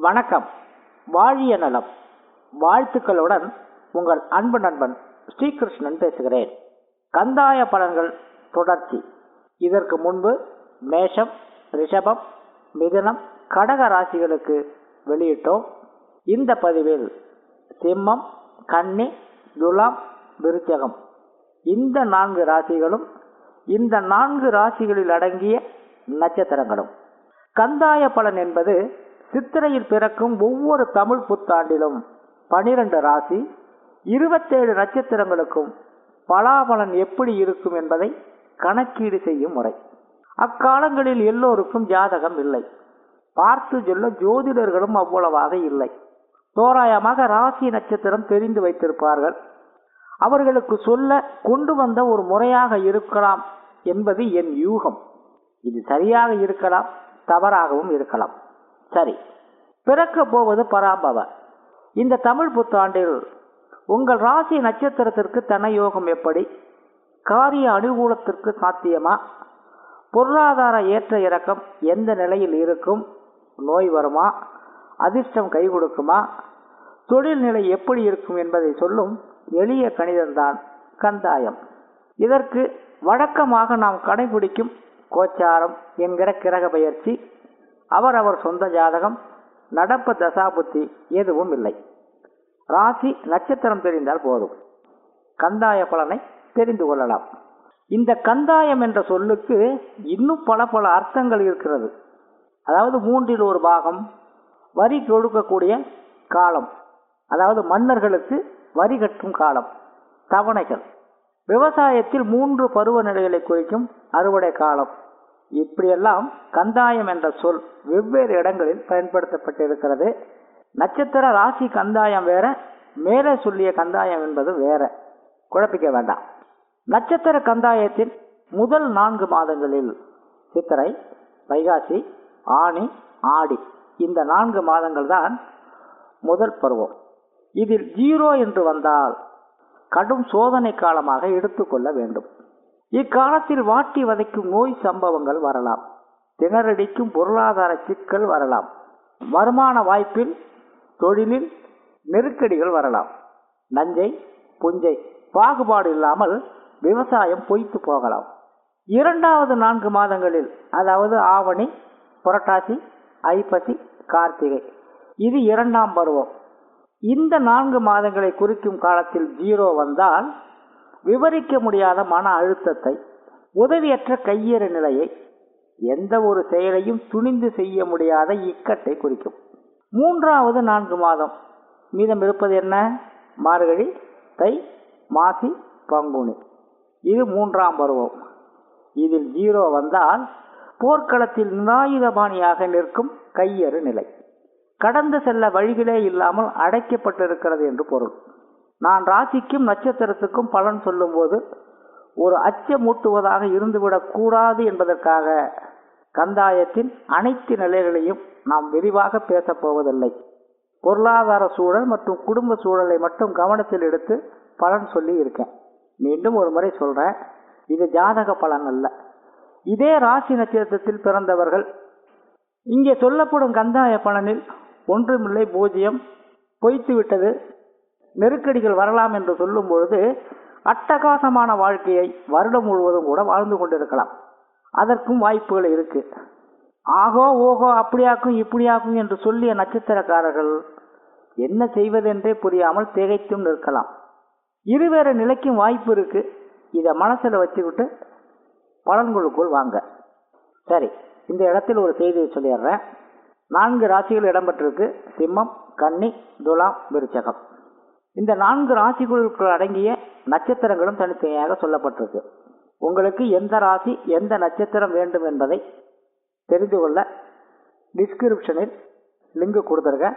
வணக்கம். வாழிய நலம். வாழ்த்துக்களுடன் உங்கள் அன்பு நண்பன் ஸ்ரீகிருஷ்ணன் பேசுகிறேன். கந்தாய பலன்கள் தொடர்ச்சி. இதற்கு முன்பு மேஷம் ரிஷபம் மிதுனம் கடக ராசிகளுக்கு வெளியிட்டோம். இந்த பதிவில் சிம்மம் கன்னி துலாம் விருச்சகம். இந்த நான்கு ராசிகளும் இந்த நான்கு ராசிகளில் அடங்கிய நட்சத்திரங்களும். கந்தாய பலன் என்பது சித்திரையில் பிறக்கும் ஒவ்வொரு தமிழ் புத்தாண்டிலும் பனிரெண்டு ராசி இருபத்தேழு நட்சத்திரங்களுக்கும் பலாபலன் எப்படி இருக்கும் என்பதை கணக்கீடு செய்யும் முறை. அக்காலங்களில் எல்லோருக்கும் ஜாதகம் இல்லை. பார்த்து சொல்ல ஜோதிடர்களும் அவ்வளவாக இல்லை. தோராயமாக ராசி நட்சத்திரம் தெரிந்து வைத்திருப்பார்கள். அவர்களுக்கு சொல்ல கொண்டு வந்த ஒரு முறையாக இருக்கலாம் என்பது என் யூகம். இது சரியாக இருக்கலாம் தவறாகவும் இருக்கலாம். சரி. பிறக்க போவது பராபவ. இந்த தமிழ் புத்தாண்டில் உங்கள் ராசி நட்சத்திரத்திற்கு தனயோகம் எப்படி? காரிய அனுகூலத்திற்கு சாத்தியமா? பொருளாதார ஏற்ற இறக்கம் எந்த நிலையில் இருக்கும்? நோய் வருமா? அதிர்ஷ்டம் கை கொடுக்குமா? தொழில் நிலை எப்படி இருக்கும் என்பதை சொல்லும் எளிய கணிதம்தான் கந்தாயம் இதற்கு வழக்கமாக நாம் கடைபிடிக்கும் கோச்சாரம் என்கிற கிரக பயிற்சி அவரவர் சொந்த ஜாதகம் நடப்பு தசாபுத்தி எதுவும் இல்லை. ராசி நட்சத்திரம் தெரிந்தால் போதும். கந்தாய பலனை தெரிந்து கொள்ளலாம். இந்த கந்தாயம் என்ற சொல்லுக்கு இன்னும் பல பல அர்த்தங்கள் இருக்கிறது. அதாவது மூன்றில் ஒரு பாகம் வரி கொடுக்கக்கூடிய காலம். அதாவது மன்னர்களுக்கு வரி கட்டும் காலம் தவணைகள். விவசாயத்தில் மூன்று பருவநிலைகளை குறிக்கும் அறுவடை காலம். இப்படியெல்லாம் கந்தாயம் என்ற சொல் வெவ்வேறு இடங்களில் பயன்படுத்தப்பட்டிருக்கிறது. நட்சத்திர ராசி கந்தாயம் வேற மேலே சொல்லிய கந்தாயம் என்பது வேற. குழப்பிக்க வேண்டாம். நட்சத்திர கந்தாயத்தின் முதல் நான்கு மாதங்களில் சித்திரை வைகாசி ஆணி ஆடி இந்த நான்கு மாதங்கள் தான் முதல் பருவம். இதில் ஜீரோ என்று வந்தால் கடும் சோதனை காலமாக எடுத்துக்கொள்ள வேண்டும். இக்காலத்தில் வாட்டி வதைக்கும் நோய் சம்பவங்கள் வரலாம். திணறடிக்கும் பொருளாதார சிக்கல் வரலாம். வருமான வாய்ப்பில் தொழிலில் நெருக்கடிகள் வரலாம். நஞ்சை புஞ்சை பாகுபாடு இல்லாமல் விவசாயம் பொய்த்து போகலாம். இரண்டாவது நான்கு மாதங்களில் அதாவது ஆவணி புரட்டாசி ஐப்பசி கார்த்திகை. இது இரண்டாம் பருவம். இந்த நான்கு மாதங்களை குறிக்கும் காலத்தில் ஜீரோ வந்தால் விவரிக்க முடியாத மன அழுத்தத்தை உதவியற்ற கையேறு நிலையை எந்த ஒரு செயலையும் துணிந்து செய்ய முடியாத இக்கட்டை குறிக்கும். மூன்றாவது நான்கு மாதம். மீதம் இருப்பது என்ன? மார்கழி தை மாசி பங்குனி. இது மூன்றாம் பருவம். இதில் ஜீரோ வந்தால் போர்க்களத்தில் நிராயுதபாணியாக நிற்கும் கையறு நிலை. கடந்து செல்ல வழிகளே இல்லாமல் அடைக்கப்பட்டிருக்கிறது என்று பொருள். நான் ராசிக்கும் நட்சத்திரத்துக்கும் பலன் சொல்லும்போது ஒரு அச்சமூட்டுவதாக இருந்துவிடக் கூடாது என்பதற்காக கந்தாயத்தின் அனைத்து நிலைகளையும் நாம் விரிவாக பேசப்போவதில்லை பொருளாதார சூழல் மற்றும் குடும்ப சூழலை மட்டும் கவனத்தில் எடுத்து பலன் சொல்லி இருக்கேன். மீண்டும் ஒரு முறை சொல்றேன் இது ஜாதக பலன் அல்ல. இதே ராசி நட்சத்திரத்தில் பிறந்தவர்கள் இங்கே சொல்லப்படும் கந்தாய பலனில் ஒன்றுமில்லை பூஜ்ஜியம் பொய்த்து விட்டது நெருக்கடிகள் வரலாம் என்று சொல்லும் பொழுது அட்டகாசமான வாழ்க்கையை வருடம் முழுவதும் கூட வாழ்ந்து கொண்டிருக்கலாம். அதற்கும் வாய்ப்புகள் இருக்கு. ஆகோ ஓகோ அப்படியாக்கும் இப்படியாக்கும் என்று சொல்லிய நட்சத்திரக்காரர்கள் என்ன செய்வதென்றே புரியாமல் திகைத்தும் நிற்கலாம். இருவேறு நிலைக்கும் வாய்ப்பு இருக்கு. இதை மனசில் வச்சுக்கிட்டு பலன்களுக்குள் வாங்க. சரி இந்த இடத்தில் ஒரு செய்தியை சொல்லிடுறேன். நான்கு ராசிகள் இடம்பெற்றிருக்கு. சிம்மம் கன்னி துலாம் விருச்சகம். இந்த நான்கு ராசிகளுக்குள் அடங்கிய நட்சத்திரங்களும் தனித்தனியாக சொல்லப்பட்டிருக்கு. உங்களுக்கு எந்த ராசி எந்த நட்சத்திரம் வேண்டும் என்பதை தெரிந்து கொள்ள டிஸ்கிரிப்ஷனில் லிங்க் கொடுத்துருங்க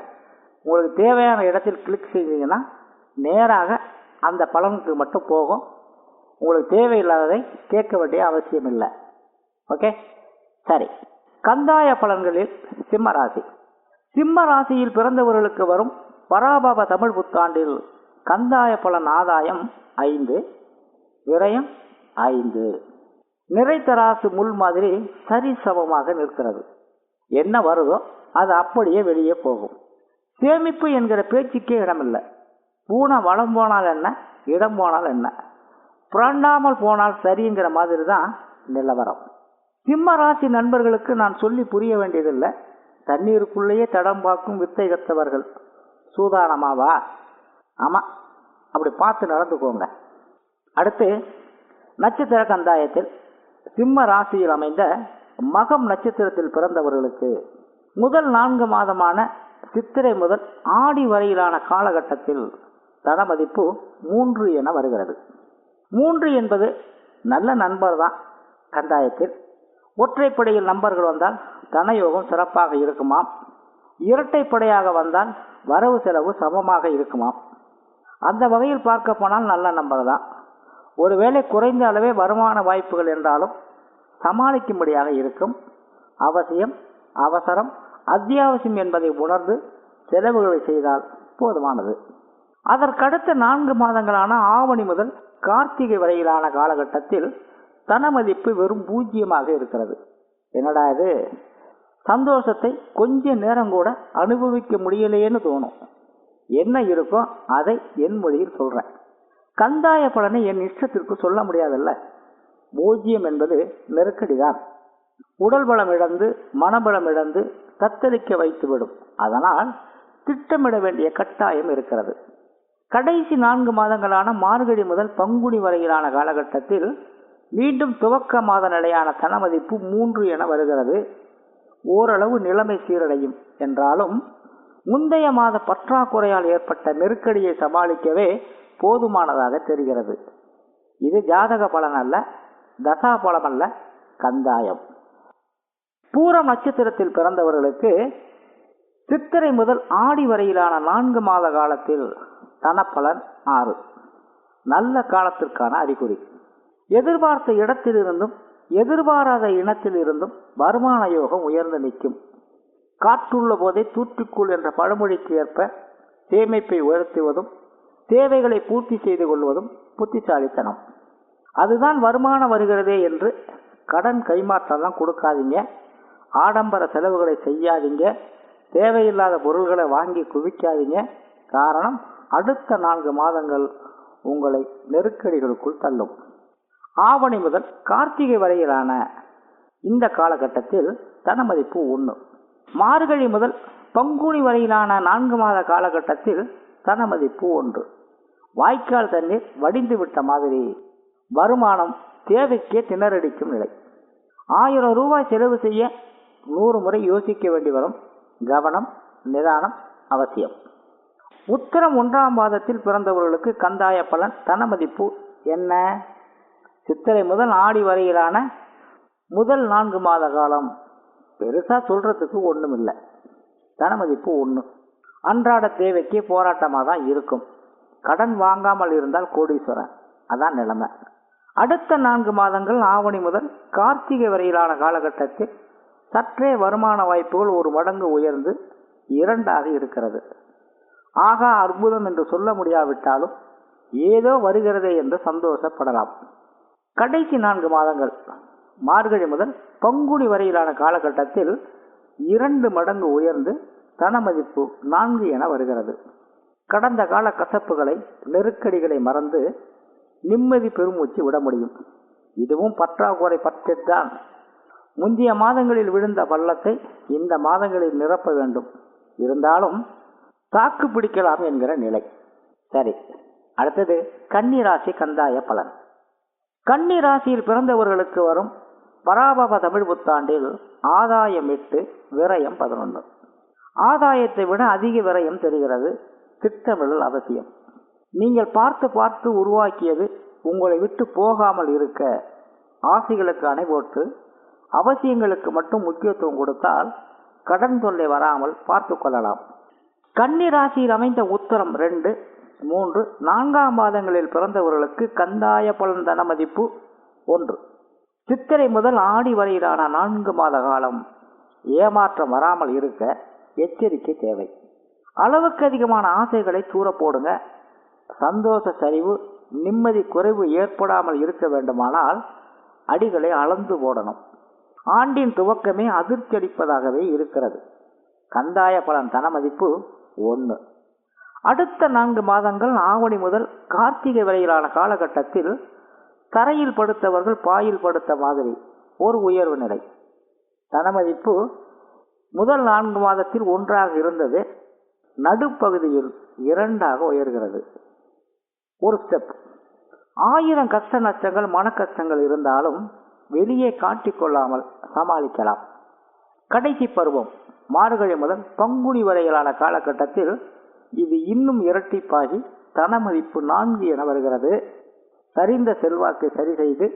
உங்களுக்கு தேவையான இடத்தில் கிளிக் செய்தீங்கன்னா நேராக அந்த பலனுக்கு மட்டும் போகும். உங்களுக்கு தேவையில்லாததை கேட்க வேண்டிய அவசியம் இல்லை. ஓகே சரி. கந்தாய பலன்களில் சிம்ம ராசி. சிம்ம ராசியில் பிறந்தவர்களுக்கு வரும் பராபவ தமிழ் புத்தாண்டில் கந்தாய பலன் ஆதாயம் ஐந்து விரயம் ஐந்து. நிறைத்தராசு முள் மாதிரி சரிசமமாக நிற்கிறது. என்ன வருதோ அது அப்படியே வெளியே போகும். சேமிப்பு என்கிற பேச்சுக்கே இடமில்லை. பூனை வளம் போனால் என்ன இடம் போனால் என்ன. புரண்டாமல் போனால் சரிங்கிற மாதிரி தான் நிலவரம். சிம்ம ராசி நண்பர்களுக்கு நான் சொல்லி புரிய வேண்டியதில்லை. தண்ணீருக்குள்ளேயே தடம் பார்க்கும் வித்தை கத்தவர்கள். சூதானமாவா? ஆமாம் அப்படி பார்த்து நடந்துக்கோங்க. அடுத்து நட்சத்திர கந்தாயத்தில் சிம்ம ராசியில் அமைந்த மகம் நட்சத்திரத்தில் பிறந்தவர்களுக்கு முதல் நான்கு மாதமான சித்திரை முதல் ஆடி வரையிலான காலகட்டத்தில் தன மதிப்பு மூன்று என வருகிறது. மூன்று என்பது நல்ல நண்பர் தான் கந்தாயத்தில். ஒற்றைப்படையில் நம்பர்கள் வந்தால் தனயோகம் சிறப்பாக இருக்குமாம். இரட்டைப்படையாக வந்தால் வரவு செலவு சமமாக இருக்குமாம் அந்த வகையில் பார்க்க போனால் நல்ல நம்பர் தான் ஒருவேளை குறைந்த அளவே வருமான வாய்ப்புகள் என்றாலும் சமாளிக்கும்படியாக இருக்கும். அவசியம் அவசரம் அத்தியாவசியம் என்பதை உணர்ந்து செலவுகளை செய்தால் போதுமானது. அதற்கடுத்த நான்கு மாதங்களான ஆவணி முதல் கார்த்திகை வரையிலான காலகட்டத்தில் தன மதிப்பு வெறும் பூஜ்ஜியமாக இருக்கிறது. என்னடா இது? சந்தோஷத்தை கொஞ்ச நேரம் கூட அனுபவிக்க முடியலையேன்னு தோணும். என்ன இருக்கோ அதை என் மொழியில் சொல்றேன். கந்தாய பலனை என் இஷ்டத்திற்கு சொல்ல முடியாதல்ல. பூஜ்ஜியம் என்பது நெருக்கடிதான். உடல் பலம் இழந்து மனபலம் இழந்து தத்தளிக்க வைத்துவிடும் அதனால் திட்டமிட வேண்டிய கட்டாயம் இருக்கிறது. கடைசி நான்கு மாதங்களான மார்கழி முதல் பங்குனி வரையிலான காலகட்டத்தில் மீண்டும் துவக்க மாத நிலையான தனமதிப்பு மூன்று என வருகிறது. ஓரளவு நிலைமை சீரடையும் என்றாலும் முந்தைய மாத பற்றாக்குறையால் ஏற்பட்ட நெருக்கடியை சமாளிக்கவே போதுமானதாக தெரிகிறது. இது ஜாதக பலன் அல்ல தசா பலம் அல்ல கந்தாயம். பூரம் நட்சத்திரத்தில் பிறந்தவர்களுக்கு சித்திரை முதல் ஆடி வரையிலான நான்கு மாத காலத்தில் தனப்பலன் ஆறு. நல்ல காலத்திற்கான அறிகுறி. எதிர்பார்த்த இடத்திலிருந்தும் எதிர்பாராத இனத்திலிருந்தும் வருமான யோகம் உயர்ந்து நிற்கும். காற்றுள்ள போதே தூற்றிக்குள் என்ற பழமொழிக்கு ஏற்ப சேமிப்பை உயர்த்துவதும் தேவைகளை பூர்த்தி செய்து கொள்வதும் புத்திசாலித்தனம். அதுதான் வருமானம் வருகிறதே என்று கடன் கைமாற்றம்லாம் கொடுக்காதீங்க. ஆடம்பர செலவுகளை செய்யாதீங்க. தேவையில்லாத பொருள்களை வாங்கி குவிக்காதீங்க. காரணம் அடுத்த நான்கு மாதங்கள் உங்களை நெருக்கடிகளுக்குள் தள்ளும். ஆவணி முதல் கார்த்திகை வரையிலான இந்த காலகட்டத்தில் தன மதிப்பு ஒன்று மார்கழி முதல் பங்குனி வரையிலான நான்கு மாத காலகட்டத்தில் தன மதிப்பு ஒன்று. வாய்க்கால் தண்ணீர் வடிந்து விட்ட மாதிரி வருமானம் தேவைக்கே திணறடிக்கும் நிலை. ஆயிரம் ரூபாய் செலவு செய்ய நூறு முறை யோசிக்க வேண்டி வரும். கவனம் நிதானம் அவசியம். உத்தரம் ஒன்றாம் மாதத்தில் பிறந்தவர்களுக்கு கந்தாய பலன் தன மதிப்பு என்ன? சித்திரை முதல் ஆடி வரையிலான முதல் நான்கு மாத காலம். பெருசா சொல்றதுக்கு ஒன்றும் இல்லை தன மதிப்பு ஒன்று அன்றாட தேவைக்கு போராட்டமாக தான் இருக்கும். கடன் வாங்காமல் இருந்தால் கோடீஸ்வரன். அதான் நிலைமை. அடுத்த நான்கு மாதங்கள் ஆவணி முதல் கார்த்திகை வரையிலான காலகட்டத்தில் சற்றே வருமான வாய்ப்புகள் ஒரு மடங்கு உயர்ந்து இரண்டாக இருக்கிறது. ஆகா அற்புதம் என்று சொல்ல முடியாவிட்டாலும் ஏதோ வருகிறதே என்று சந்தோஷப்படலாம். கடைசி நான்கு மாதங்கள் மார்கழி முதல் பங்குனி வரையிலான காலகட்டத்தில் இரண்டு மடங்கு உயர்ந்து தன மதிப்பு நான்கு என வருகிறது. கடந்த கால கசப்புகளை நெருக்கடிகளை மறந்து நிம்மதி பெருமூச்சு விட முடியும். இதுவும் பற்றாக்குறை பற்றித்தான் முந்தைய மாதங்களில் விழுந்த பள்ளத்தை இந்த மாதங்களில் நிரப்ப வேண்டும். இருந்தாலும் தாக்கு பிடிக்கலாம் என்கிற நிலை. சரி அடுத்தது கன்னிராசி கந்தாய பலன். கன்னி ராசியில் பிறந்தவர்களுக்கு வரும் பராபவ தமிழ் புத்தாண்டில் ஆதாயம் எட்டு விரயம் பதினொன்று ஆதாயத்தை விட அதிக விரயம் தெரிகிறது திட்டமிடல் அவசியம். நீங்கள் பார்த்து பார்த்து உருவாக்கியது உங்களை விட்டு போகாமல் இருக்க ஆசைகளுக்கு அணை போட்டு அவசியங்களுக்கு மட்டும் முக்கியத்துவம் கொடுத்தால் கடன் தொல்லை வராமல் பார்த்து கொள்ளலாம். கன்னி ராசியில் அமைந்த உத்தரம் ரெண்டு மூன்று நான்காம் மாதங்களில் பிறந்தவர்களுக்கு கந்தாய பலன் தன மதிப்பு ஒன்று. சித்திரை முதல் ஆடி வரையிலான நான்கு மாத காலம் ஏமாற்றம் வராமல் இருக்க எச்சரிக்கை தேவை. அளவுக்கு அதிகமான ஆசைகளை தூர போடுங்க சந்தோஷ சரிவு நிம்மதி குறைவு ஏற்படாமல் இருக்க வேண்டுமானால் அடிகளை அளந்து போடணும். ஆண்டின் துவக்கமே அதிர்ச்சியளிப்பதாகவே இருக்கிறது. கந்தாய பலன் தன மதிப்பு ஒன்று. அடுத்த நான்கு மாதங்கள் ஆவணி முதல் கார்த்திகை வரையிலான காலகட்டத்தில் தரையில் படுத்தவர்கள் பாயில் படுத்த மாதிரி ஒரு உயர்வு நிலை. தனமதிப்பு முதல் நான்கு மாதத்தில் ஒன்றாக இருந்தது. நடுப்பகுதியில் இரண்டாக உயர்கிறது. ஒரு ஸ்டெப் ஆயிரம் கஷ்ட நஷ்டங்கள் மன கஷ்டங்கள் இருந்தாலும் வெளியே காட்டிக்கொள்ளாமல் சமாளிக்கலாம். கடைசி பருவம் மார்கழி முதல் பங்குனி வரையிலான காலகட்டத்தில் இது இன்னும் இரட்டிப்பாகி தன மதிப்பு நான்கு என வருகிறது. சரிந்த செல்வாக்கை சரி செய்து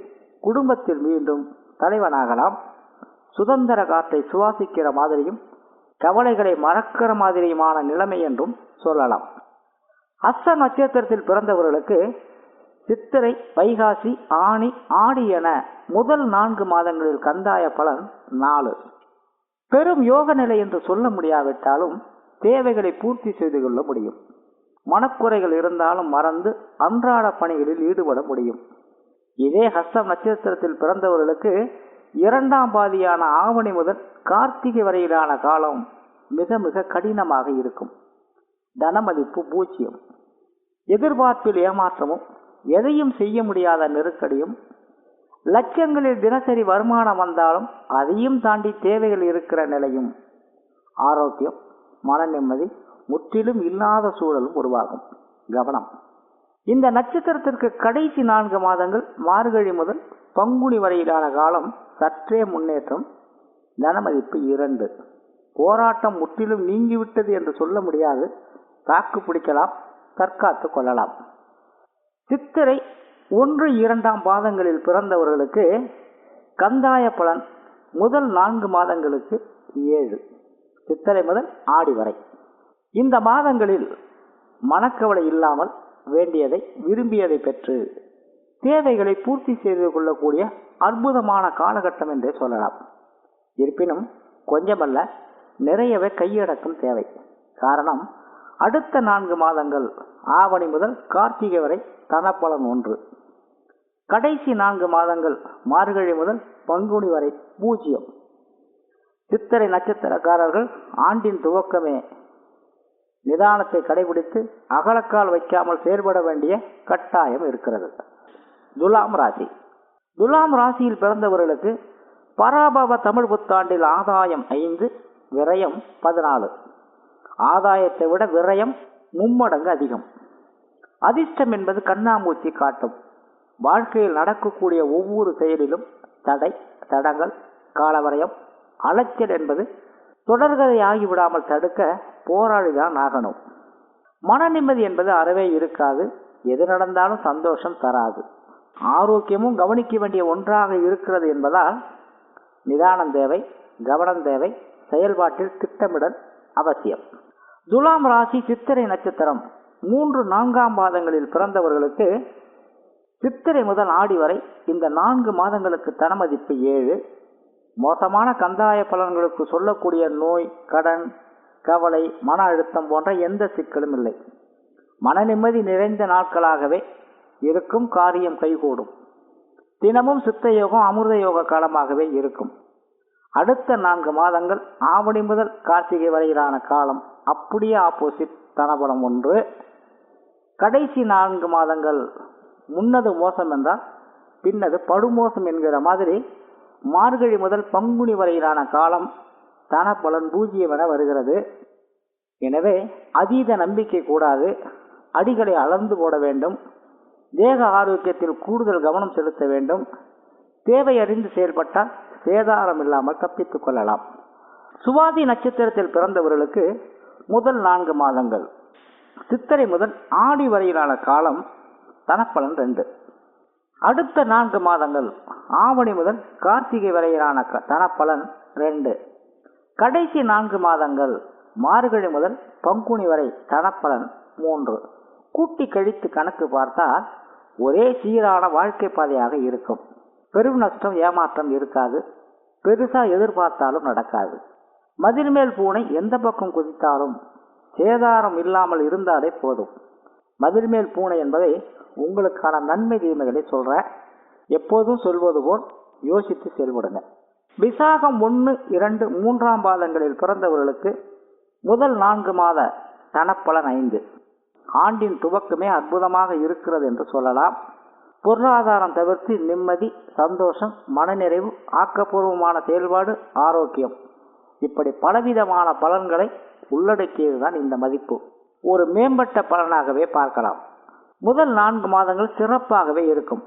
குடும்பத்தில் மீண்டும் தலைவனாகலாம். சுதந்திர காற்றை சுவாசிக்கிற மாதிரியும் கவலைகளை மறக்கிற மாதிரியுமான நிலைமை என்றும் சொல்லலாம். அஸ்த நட்சத்திரத்தில் பிறந்தவர்களுக்கு சித்திரை வைகாசி ஆணி ஆடி என முதல் நான்கு மாதங்களில் கந்தாய பலன் நாலு. பெரும் யோக நிலை என்று சொல்ல முடியாவிட்டாலும் தேவைகளை பூர்த்தி செய்து கொள்ள முடியும். மனக்குறைகள் இருந்தாலும் மறந்து அன்றாட பணிகளில் ஈடுபட முடியும். இதே ஹஸ்தம் நட்சத்திரத்தில் பிறந்தவர்களுக்கு இரண்டாம் பாதியான ஆவணி முதல் கார்த்திகை வரையிலான காலம் மிக மிக கடினமாக இருக்கும். தனமதிப்பு பூஜ்ஜியம். எதிர்பார்ப்பில் ஏமாற்றமும் எதையும் செய்ய முடியாத நெருக்கடியும் லட்சங்களில் தினசரி வருமானம் வந்தாலும் அதையும் தாண்டி தேவைகள் இருக்கிற நிலையும். ஆரோக்கியம் மன நிம்மதி முற்றிலும் இல்லாத சூழலும் உருவாகும். கவனம். இந்த நட்சத்திரத்திற்கு கடைசி நான்கு மாதங்கள் மார்கழி முதல் பங்குனி வரையிலான காலம் சற்றே முன்னேற்றம் தனமதிப்பு இரண்டு. போராட்டம் முற்றிலும் நீங்கிவிட்டது என்று சொல்ல முடியாது. தாக்கு பிடிக்கலாம் தற்காத்து கொள்ளலாம். சித்திரை ஒன்று இரண்டாம் பாதங்களில் பிறந்தவர்களுக்கு கந்தாய பலன் முதல் நான்கு மாதங்களுக்கு ஏழு. சித்திரை முதல் ஆடி வரை. இந்த மாதங்களில் மனக்கவலை இல்லாமல் வேண்டியதை விரும்பியதை பெற்று தேவைகளை பூர்த்தி செய்து கொள்ளக்கூடிய அற்புதமான காலகட்டம் என்றே சொல்லலாம். இருப்பினும் கொஞ்சமல்ல நிறையவே கையடக்கம் தேவை. காரணம் அடுத்த நான்கு மாதங்கள் ஆவணி முதல் கார்த்திகை வரை தனப்பலன் ஒன்று. கடைசி நான்கு மாதங்கள் மார்கழி முதல் பங்குனி வரை பூஜ்ஜியம். சித்திரை நட்சத்திரக்காரர்கள் ஆண்டின் துவக்கமே. நிதானத்தை கடைபிடித்து அகலக்கால் வைக்காமல் செயல்பட வேண்டிய கட்டாயம் இருக்கிறது. துலாம் ராசி. துலாம் ராசியில் பிறந்தவர்களுக்கு பராபவ தமிழ் புத்தாண்டில் ஆதாயம் ஐந்து விரயம் பதினாலு. ஆதாயத்தை விட விரயம் மும்மடங்கு அதிகம். அதிர்ஷ்டம் என்பது கண்ணாமூச்சி காட்டும். வாழ்க்கையில் நடக்கக்கூடிய ஒவ்வொரு செயலிலும் தடை தடங்கள் காலவரையம் அலைச்சல் என்பது தொடர்கதை ஆகிவிடாமல் தடுக்க போராடிதான் ஆகணும். மன நிம்மதி என்பது அறவே இருக்காது. எது நடந்தாலும் சந்தோஷம் தராது. ஆரோக்கியமும் கவனிக்க வேண்டிய ஒன்றாக இருக்கிறது என்பதால் நிதானம் தேவை கவனம் தேவை செயல்பாட்டில் திட்டமிடல் அவசியம். துலாம் ராசி சித்திரை நட்சத்திரம். மூன்று நான்காம் மாதங்களில் பிறந்தவர்களுக்கு சித்திரை முதல் ஆடி வரை இந்த நான்கு மாதங்களுக்கு தனமதிப்பு ஏழு மோசமான கந்தாய பலன்களுக்கு சொல்லக்கூடிய நோய் கடன் கவலை மன அழுத்தம் போன்ற எந்த சிக்கலும் இல்லை. மன நிம்மதி நிறைந்த நாட்களாகவே இருக்கும் காரியம் கைகூடும். தினமும் சித்த யோகம் அமிர்த யோக காலமாகவே இருக்கும். அடுத்த நான்கு மாதங்கள் ஆவணி முதல் கார்த்திகை வரையிலான காலம். அப்படியே ஆப்போசிட் தனபலம் ஒன்று. கடைசி நான்கு மாதங்கள் முன்னது மோசம் என்றால் பின்னது படுமோசம் என்கிற மாதிரி மார்கழி முதல் பங்குனி வரையிலான காலம் தன பலன் பூஜ்ஜியம் என வருகிறது. எனவே அதீத நம்பிக்கை கூடாது. அடிகளை அளந்து போட வேண்டும். தேக ஆரோக்கியத்தில் கூடுதல் கவனம் செலுத்த வேண்டும். தேவை அறிந்து செயல்பட்டால் சேதாரம் இல்லாமல் தப்பித்துக் கொள்ளலாம். சுவாதி நட்சத்திரத்தில் பிறந்தவர்களுக்கு முதல் நான்கு மாதங்கள். சித்திரை முதல் ஆடி வரையிலான காலம் தனப்பலன் ரெண்டு. அடுத்த நான்கு மாதங்கள் ஆவணி முதல் கார்த்திகை வரையிலான க- தனப்பலன் ரெண்டு. கடைசி நான்கு மாதங்கள் மார்கழி முதல் பங்குனி வரை தனப்பலன் மூன்று. கூட்டி கழித்து கணக்கு பார்த்தால் ஒரே சீரான வாழ்க்கை பாதையாக இருக்கும். பெரும் நஷ்டம் ஏமாற்றம் இருக்காது. பெருசா எதிர்பார்த்தாலும் நடக்காது. மதிர்மேல் பூனை எந்த பக்கம் குதித்தாலும் சேதாரம் இல்லாமல் இருந்தாலே போதும். மதிர்மேல் பூனை என்பதை உங்களுக்கான நன்மை தீமைகளை சொல்கிறேன் எப்போதும் சொல்வது போல் யோசித்து செயல்படுங்க. விசாகம் ஒன்று இரண்டு மூன்றாம் பாதங்களில் பிறந்தவர்களுக்கு முதல் நான்கு மாத தனப்பலன் ஐந்து. ஆண்டின் துவக்கமே அற்புதமாக இருக்கிறது என்று சொல்லலாம். பொருளாதாரம் தவிர்த்து நிம்மதி சந்தோஷம் மனநிறைவு ஆக்கப்பூர்வமான செயல்பாடு ஆரோக்கியம். இப்படி பலவிதமான பலன்களை உள்ளடக்கியதுதான் இந்த மதிப்பு. ஒரு மேம்பட்ட பலனாகவே பார்க்கலாம். முதல் நான்கு மாதங்கள் சிறப்பாகவே இருக்கும்.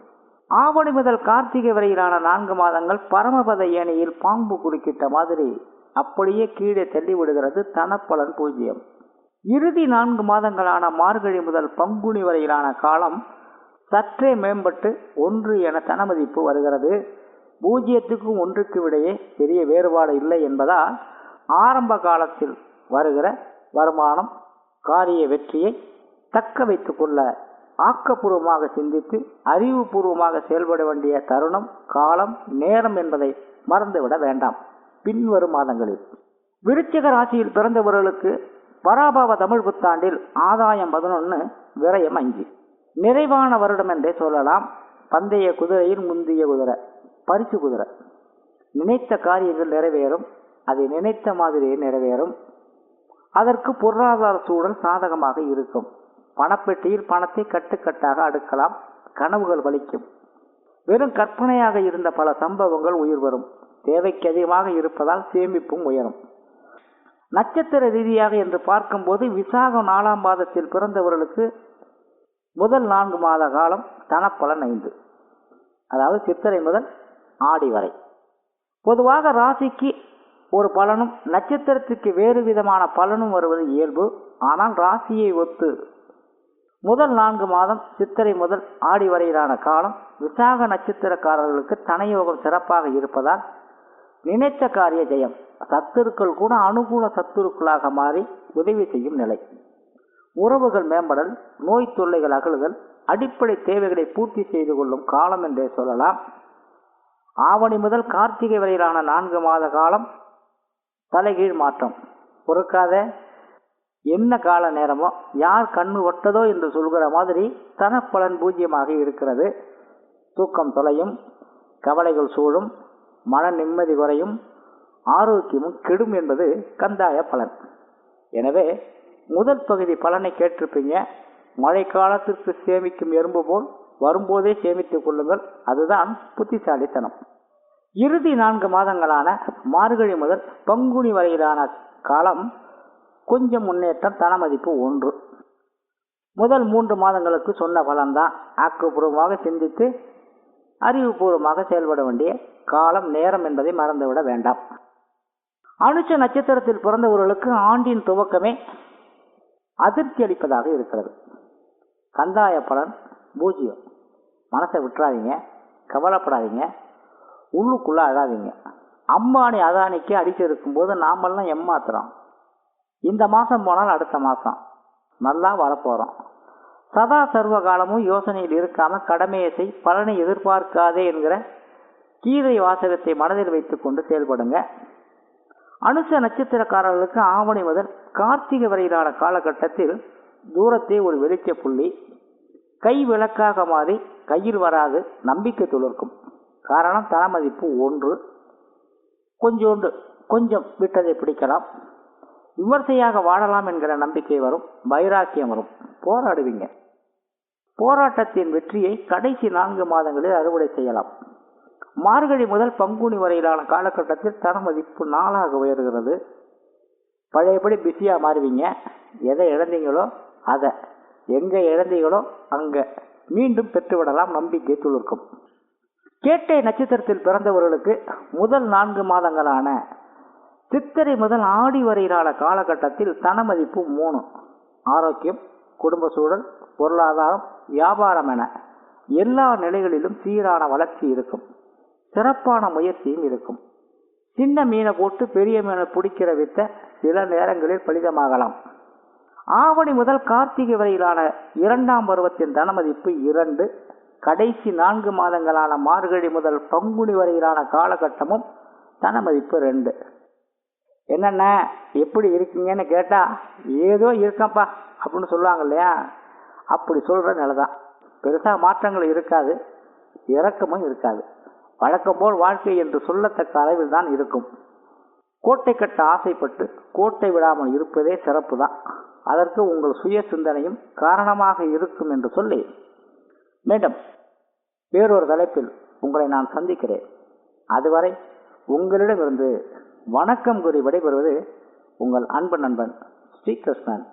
ஆவணி முதல் கார்த்திகை வரையிலான நான்கு மாதங்கள் பரமபத ஏனையில் பாம்பு குறுக்கிட்ட மாதிரி அப்படியே கீழே தள்ளி விடுகிறது தனப்பலன் பூஜ்ஜியம் இறுதி நான்கு மாதங்களான மார்கழி முதல் பங்குனி வரையிலான காலம் சற்றே மேம்பட்டு ஒன்று என தனமதிப்பு வருகிறது. பூஜ்ஜியத்துக்கும் ஒன்றுக்கு இடையே பெரிய வேறுபாடு இல்லை என்பதால் ஆரம்ப காலத்தில் வருகிற வருமானம் காரிய வெற்றியை தக்க வைத்துக் கொள்ள ஆக்கப்பூர்வமாக சிந்தித்து அறிவுபூர்வமாக செயல்பட வேண்டிய தருணம் காலம் நேரம் என்பதை மறந்துவிட வேண்டாம். பின்வரும் மாதங்களில். விருச்சிக ராசியில் பிறந்தவர்களுக்கு பராபாவ தமிழ் புத்தாண்டில் ஆதாயம் பதினொன்று விரயம் அஞ்சு நிறைவான வருடம் என்றே சொல்லலாம். பந்தய குதிரையில் முந்திய குதிரை பரிசு குதிரை. நினைத்த காரியங்கள் நிறைவேறும். அதை நினைத்த மாதிரியே நிறைவேறும். அதற்கு பொருளாதார சூழல் சாதகமாக இருக்கும். பணப்பெட்டியில் பணத்தை கட்டுக்கட்டாக அடுக்கலாம். கனவுகள் வலிக்கும். வெறும் கற்பனையாக இருந்த பல சம்பவங்கள் உயிர் வரும். தேவைக்கு அதிகமாக இருப்பதால் சேமிப்பும் உயரும். நட்சத்திர ரீதியாக என்று பார்க்கும்போது விசாகம் நாலாம் மாதத்தில் பிறந்தவர்களுக்கு முதல் நான்கு மாத காலம் தனப்பலன் ஐந்து. அதாவது சித்திரை முதல் ஆடி வரை. பொதுவாக ராசிக்கு ஒரு பலனும் நட்சத்திரத்துக்கு வேறு விதமான பலனும் வருவது இயல்பு. ஆனால் ராசியை ஒத்து முதல் நான்கு மாதம் சித்திரை முதல் ஆடி வரையிலான காலம் விசாக நட்சத்திரக்காரர்களுக்கு தனயோகம் சிறப்பாக இருப்பதால் நினைத்த காரிய ஜெயம். சத்துருக்கள் கூட அனுகூல சத்துருக்களாக மாறி உதவி செய்யும் நிலை. உறவுகள் மேம்படல் நோய் தொல்லைகள் அகழுதல் அடிப்படை தேவைகளை பூர்த்தி செய்து கொள்ளும் காலம் என்றே சொல்லலாம். ஆவணி முதல் கார்த்திகை வரையிலான நான்கு மாத காலம் தலைகீழ் மாற்றம். பொறுக்காத. என்ன கால நேரமோ யார் கண்ணு ஒட்டதோ என்று சொல்கிற மாதிரி தனப்பலன் பூஜ்யமாக இருக்கிறது. தூக்கம் தொலையும் கவலைகள் சூழும் மன நிம்மதி குறையும் ஆரோக்கியமும் கெடும் என்பது கந்தாய பலன். எனவே முதல் பகுதி பலனை கேட்டிருப்பீங்க. மழைக்காலத்திற்கு சேமிக்கும் எறும்பு போல் வரும்போதே சேமித்துக் கொள்ளுங்கள். அதுதான் புத்திசாலித்தனம். இறுதி நான்கு மாதங்களான மார்கழி முதல் பங்குனி வரையிலான காலம் கொஞ்சம் முன்னேற்றம் தனமதிப்பு ஒன்று. முதல் மூன்று மாதங்களுக்கு சொன்ன பலன்தான். ஆக்கப்பூர்வமாக சிந்தித்து அறிவுபூர்வமாக செயல்பட வேண்டிய காலம் நேரம் என்பதை மறந்துவிட வேண்டாம். அனுச்ச நட்சத்திரத்தில் பிறந்தவர்களுக்கு ஆண்டின் துவக்கமே அதிர்ச்சி அளிப்பதாக இருக்கிறது. கந்தாய பலன் பூஜ்ஜியம். மனசை விட்டுறாதீங்க கவலைப்படாதீங்க உள்ளுக்குள்ளே அழாதீங்க அம்பானி அதானிக்கு அடிச்சிருக்கும் போது நாமெல்லாம் ஏமாத்துறோம். இந்த மாதம் போனால் அடுத்த மாதம் நல்லா வரப்போகிறோம் சதா சர்வ காலமும் யோசனையில் இருக்காம கடமையை செய் பலனை எதிர்பார்க்காதே என்கிற கீதை வாசகத்தை மனதில் வைத்துக்கொண்டு செயல்படுங்க. அனுச நட்சத்திரக்காரர்களுக்கு ஆவணி முதல் கார்த்திகை வரையிலான காலகட்டத்தில் தூரத்தே ஒரு வெளிச்ச புள்ளி. கை விளக்காக மாறி கையில் வராது நம்பிக்கை துளிர்க்கும். காரணம் தனமதிப்பு ஒன்று. கொஞ்சோண்டு கொஞ்சம் விட்டதை பிடிக்கலாம். விமர்சையாக வாழலாம் என்கிற நம்பிக்கை வரும் வைராக்கியம் வரும். போராடுவீங்க. போராட்டத்தின் வெற்றியை கடைசி நான்கு மாதங்களில் அறுவடை செய்யலாம். மார்கழி முதல் பங்குனி வரையிலான காலகட்டத்தில் தனமதிப்பு நாளாக உயர்கிறது. பழையபடி பிஸியாக மாறுவீங்க. எதை இழந்தீங்களோ அதை. எங்கே இழந்தீங்களோ அங்கே. மீண்டும் பெற்றுவிடலாம் நம்பிக்கை துளிர்க்கும். கேட்டை நட்சத்திரத்தில் பிறந்தவர்களுக்கு முதல் நான்கு மாதங்களான சித்திரை முதல் ஆடி வரையிலான காலகட்டத்தில் தனமதிப்பு மூணு. ஆரோக்கியம் குடும்ப சூழல் பொருளாதாரம் வியாபாரம் என எல்லா நிலைகளிலும் சீரான வளர்ச்சி இருக்கும். சிறப்பான முயற்சியும் இருக்கும். சின்ன மீனை போட்டு பெரிய மீனை பிடிக்கிற வித்த சில நேரங்களில் பலிதமாகலாம். ஆவணி முதல் கார்த்திகை வரையிலான இரண்டாம் பருவத்தின் தனமதிப்பு இரண்டு. கடைசி நான்கு மாதங்களான மார்கழி முதல் பங்குனி வரையிலான காலகட்டமும் தனமதிப்பு ரெண்டு. என்னென்ன எப்படி இருக்கீங்கன்னு கேட்டால் ஏதோ இருக்கேன்ப்பா அப்படின்னு சொல்லுவாங்க இல்லையா? அப்படி சொல்கிற நிலை தான் பெருசாக மாற்றங்கள் இருக்காது இறக்கமும் இருக்காது. வழக்கம் போல் வாழ்க்கை என்று சொல்லத்தக்க அளவில் தான் இருக்கும். கோட்டை கட்ட ஆசைப்பட்டு கோட்டை விடாமல் இருப்பதே சிறப்பு தான் அதற்கு உங்கள் சுய சிந்தனையும் காரணமாக இருக்கும் என்று சொல்லி மீண்டும் வேறொரு தலைப்பில் உங்களை நான் சந்திக்கிறேன். அதுவரை உங்களிடமிருந்து வணக்கம் கூறி விடைபெறுவது உங்கள் அன்பு நண்பன் ஸ்ரீகிருஷ்ணன்